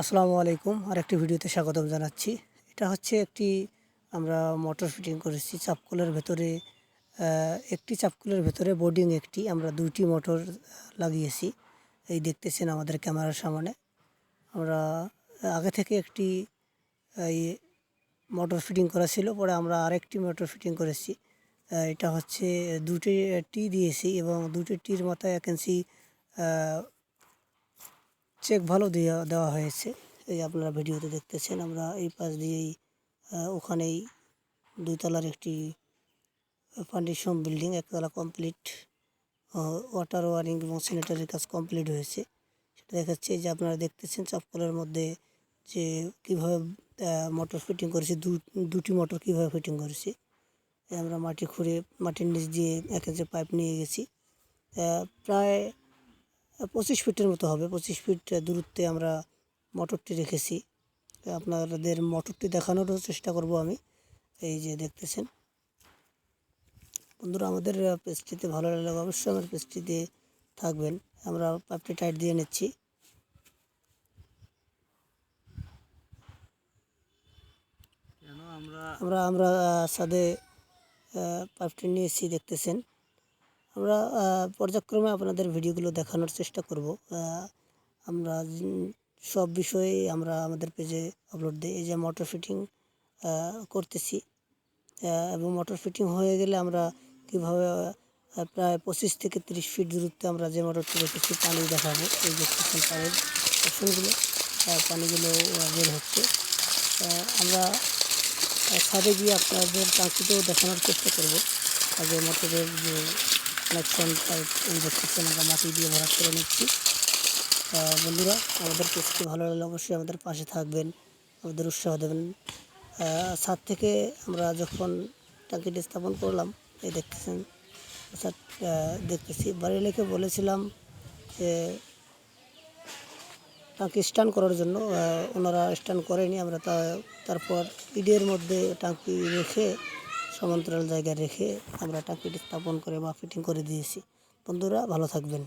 আসসালামু আলাইকুম আর একটি ভিডিওতে স্বাগতম জানাচ্ছি। এটা হচ্ছে একটি, আমরা মোটর ফিটিং করেছি, চাপকলের ভেতরে একটি চাপকলের ভেতরে বোর্ডিং একটি, আমরা দুটি মোটর লাগিয়েছি। এই দেখতেছেন আমাদের ক্যামেরার সামনে। আমরা আগে থেকে একটি, এই মোটর ফিটিং করা ছিল, পরে আমরা আরেকটি মোটর ফিটিং করেছি। এটা হচ্ছে দুটি টি দিয়েছি এবং দুটি টির মাথায় এক চেক ভালো দেওয়া দেওয়া হয়েছে। এই আপনারা ভিডিওতে দেখতেছেন, আমরা এই পাশ দিয়েই ওখানেই দুইতলার একটি ফাউন্ডেশন বিল্ডিং একতলা কমপ্লিট ওয়াটার ওয়ারিং এবং স্যানিটারির কাজ কমপ্লিট হয়েছে। সেটা দেখাচ্ছে যে আপনারা দেখতেছেন চাপকলের মধ্যে যে কীভাবে মোটর ফিটিং করেছি দুটি মোটর কীভাবে ফিটিং করেছি। আমরা মাটি খুঁড়ে, মাটির নিচ দিয়ে এক ইঞ্চি পাইপ নিয়ে গেছি। প্রায় পঁচিশ ফিটের মতো হবে। পঁচিশ ফিট দূরত্বে আমরা মোটরটি রেখেছি। আপনাদের মোটরটি দেখানোরও চেষ্টা করব আমি। এই যে দেখতেছেন। বন্ধুরা আমাদের পেজটিতে ভালো লাগলে অবশ্যই আমার পেজটিতে থাকবেন। আমরা পাইপটি টাইট দিয়ে নিচ্ছি। আমরা আমরা ছাদে পাইপটি নিয়েছি দেখতেছেন। আমরা পর্যায়ক্রমে আপনাদের ভিডিওগুলো দেখানোর চেষ্টা করব। আমরা সব বিষয়ে আমরা আমাদের পেজে আপলোড দিই। এই যে মোটর ফিটিং করতেছি। এবং মোটর ফিটিং হয়ে গেলে আমরা কীভাবে প্রায় পঁচিশ থেকে তিরিশ ফিট দূরত্বে আমরা যে মোটরটি রেখেছি পানি দেখাবো। এই দেখতেছেন পানির অপশনগুলো আহ, পানিগুলো বের হচ্ছে। আমরা ছাদে গিয়ে আপনাদের টাঙ্কিতেও দেখানোর চেষ্টা করব। আগে মোটরের যে কানেকশন পাইপ এই দেখতেছেন আমরা মাটি দিয়ে ভরাট করে নিচ্ছি। বন্ধুরা, আমাদের পেজটি ভালো লাগলে অবশ্যই আমাদের পাশে থাকবেন, আমাদের উৎসাহ দেবেন। ছাদ থেকে আমরা যখন টাঙ্কিটি স্থাপন করলাম, এই দেখতেছেন ছাদ দেখতেছি, বাড়ি লেখে বলেছিলাম যে টাঙ্কি স্টান করার জন্য ওনারা স্টান করেনি, আমরা তা তারপর ইডের মধ্যে টাঙ্কি রেখে সমান্তরাল জায়গায় রেখে আমরা টাঙ্কিটি স্থাপন করে বা ফিটিং করে দিয়েছি। বন্ধুরা ভালো থাকবেন।